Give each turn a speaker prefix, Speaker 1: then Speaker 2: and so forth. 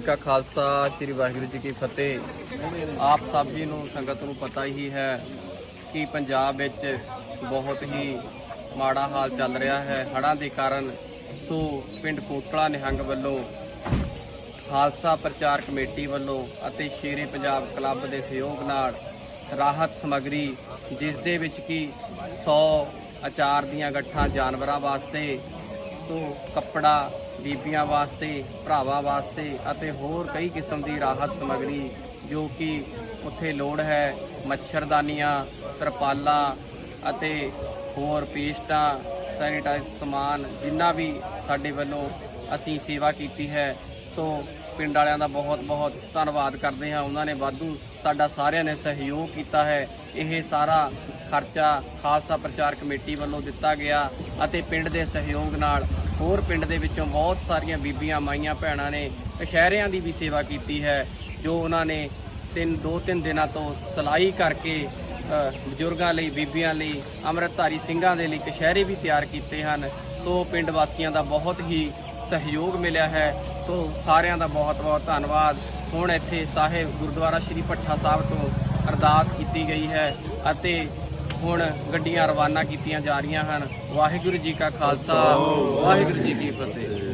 Speaker 1: ਕਾ ਖਾਲਸਾ, ਸ੍ਰੀ ਵਾਹਿਗੁਰੂ ਜੀ ਕੀ ਫਤਿਹ। ਆਪ ਸਭ ਜੀ ਨੂੰ ਸੰਗਤ ਨੂੰ ਪਤਾ ਹੀ ਹੈ ਕਿ ਪੰਜਾਬ ਵਿੱਚ ਬਹੁਤ ਹੀ ਮਾੜਾ ਹਾਲ ਚੱਲ ਰਿਹਾ ਹੈ। ਹੜ੍ਹਾਂ ਦੇ ਕਾਰਨ ਸੋ ਪਿੰਡ ਕੋਟਲਾ ਨਿਹੰਗ ਵੱਲੋਂ ਖਾਲਸਾ ਪ੍ਰਚਾਰ ਕਮੇਟੀ ਵੱਲੋਂ ਅਤੇ ਸ਼ੇਰੇ ਪੰਜਾਬ ਕਲੱਬ ਦੇ ਸਹਿਯੋਗ ਨਾਲ ਰਾਹਤ ਸਮੱਗਰੀ, ਜਿਸ ਦੇ ਵਿੱਚ ਕਿ 100 ਅਚਾਰ ਦੀਆਂ ਗੱਠਾਂ ਜਾਨਵਰਾਂ ਵਾਸਤੇ, ਸੋ ਕੱਪੜਾ ਬੀਬੀਆਂ ਵਾਸਤੇ, ਭਰਾਵਾਂ ਵਾਸਤੇ ਅਤੇ ਹੋਰ ਕਈ ਕਿਸਮ ਦੀ ਰਾਹਤ ਸਮੱਗਰੀ ਜੋ ਕਿ ਉੱਥੇ ਲੋੜ ਹੈ। ਮੱਛਰਦਾਨੀਆਂ, ਤਰਪਾਲਾਂ ਅਤੇ ਹੋਰ ਪੇਸਟਾਂ, ਸੈਨੀਟਾਈਜ਼ ਸਮਾਨ ਜਿੰਨਾ ਵੀ ਸਾਡੇ ਵੱਲੋਂ ਅਸੀਂ ਸੇਵਾ ਕੀਤੀ ਹੈ। ਸੋ ਪਿੰਡ ਵਾਲਿਆਂ ਦਾ ਬਹੁਤ ਬਹੁਤ ਧੰਨਵਾਦ ਕਰਦੇ ਹਾਂ। ਉਹਨਾਂ ਨੇ ਵਾਧੂ ਸਾਡਾ ਸਾਰਿਆਂ ਨੇ ਸਹਿਯੋਗ ਕੀਤਾ ਹੈ। ਇਹ ਸਾਰਾ ਖਰਚਾ ਖਾਲਸਾ ਪ੍ਰਚਾਰ ਕਮੇਟੀ ਵੱਲੋਂ ਦਿੱਤਾ ਗਿਆ ਅਤੇ ਪਿੰਡ ਦੇ ਸਹਿਯੋਗ ਨਾਲ ਹੋਰ ਪਿੰਡ ਦੇ ਵਿੱਚੋਂ ਬਹੁਤ ਸਾਰੀਆਂ ਬੀਬੀਆਂ, ਮਾਈਆਂ, ਭੈਣਾਂ ਨੇ ਕਸ਼ਹਿਰਿਆਂ ਦੀ ਵੀ ਸੇਵਾ ਕੀਤੀ ਹੈ, ਜੋ ਉਹਨਾਂ ਨੇ ਤਿੰਨ, ਦੋ, ਤਿੰਨ ਦਿਨਾਂ ਤੋਂ ਸਲਾਈ ਕਰਕੇ ਬਜ਼ੁਰਗਾਂ ਲਈ, ਬੀਬੀਆਂ ਲਈ, ਅੰਮ੍ਰਿਤਧਾਰੀ ਸਿੰਘਾਂ ਦੇ ਲਈ ਕਸ਼ਹਿਰੇ ਵੀ ਤਿਆਰ ਕੀਤੇ ਹਨ। ਸੋ ਪਿੰਡ ਵਾਸੀਆਂ ਦਾ ਬਹੁਤ ਹੀ ਸਹਿਯੋਗ ਮਿਲਿਆ ਹੈ। ਸੋ ਸਾਰਿਆਂ ਦਾ ਬਹੁਤ ਬਹੁਤ ਧੰਨਵਾਦ। ਹੁਣ ਇੱਥੇ ਸਾਹਿਬ ਗੁਰਦੁਆਰਾ ਸ੍ਰੀ ਭੱਠਾ ਸਾਹਿਬ ਤੋਂ ਅਰਦਾਸ ਕੀਤੀ ਗਈ ਹੈ ਅਤੇ ਹੁਣ ਗੱਡੀਆਂ ਰਵਾਨਾ ਕੀਤੀਆਂ ਜਾ ਰਹੀਆਂ ਹਨ। ਵਾਹਿਗੁਰੂ ਜੀ ਕਾ ਖਾਲਸਾ, ਵਾਹਿਗੁਰੂ ਜੀ ਕੀ ਫਤਿਹ।